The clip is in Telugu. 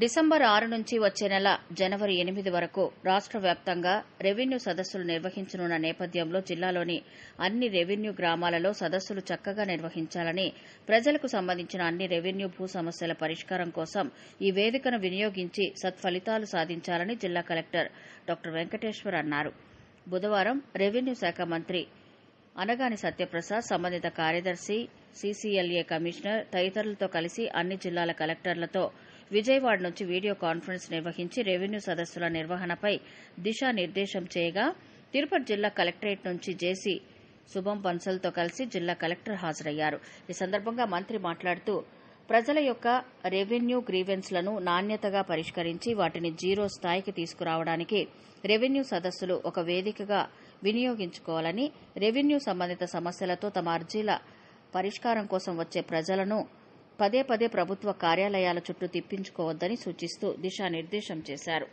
డిసెంబర్ ఆరు నుంచి వచ్చే నెల జనవరి ఎనిమిది వరకు రాష్ట్ర వ్యాప్తంగా రెవెన్యూ సదస్సులు నిర్వహించనున్న నేపథ్యంలో జిల్లాలోని అన్ని రెవెన్యూ గ్రామాలలో సదస్సులు చక్కగా నిర్వహించాలని ప్రజలకు సంబంధించిన అన్ని రెవెన్యూ భూ సమస్యల పరిష్కారం కోసం ఈ వేదికను వినియోగించి సత్ఫలితాలు సాధించాలని జిల్లా కలెక్టర్ డాక్టర్ వెంకటేశ్వర్ అన్నారు. బుధవారం రెవెన్యూ శాఖ మంత్రి అనగాని సత్యప్రసాద్ సంబంధిత కార్యదర్శి సీసీఎల్ఏ కమిషనర్ తదితరులతో కలిసి అన్ని జిల్లాల కలెక్టర్లతో విజయవాడ నుంచి వీడియో కాన్ఫరెన్స్ నిర్వహించి రెవెన్యూ సదస్సుల నిర్వహణపై దిశానిర్దేశం చేయగా తిరుపతి జిల్లా కలెక్టరేట్ నుంచి జేసీ శుభం బన్సల్తో కలిసి జిల్లా కలెక్టర్ హాజరయ్యారు. ఈ సందర్భంగా మంత్రి మాట్లాడుతూ ప్రజల యొక్క రెవెన్యూ గ్రీవెన్స్లను నాణ్యతగా పరిష్కరించి వాటిని జీరో స్థాయికి తీసుకురావడానికి రెవెన్యూ సదస్సులు ఒక వేదికగా వినియోగించుకోవాలని రెవెన్యూ సంబంధిత సమస్యలతో తమ అర్జీల పరిష్కారం కోసం వచ్చే ప్రజలను పదే పదే ప్రభుత్వ కార్యాలయాల చుట్టూ తిప్పించుకోవద్దని సూచిస్తూ దిశానిర్దేశం చేశారు.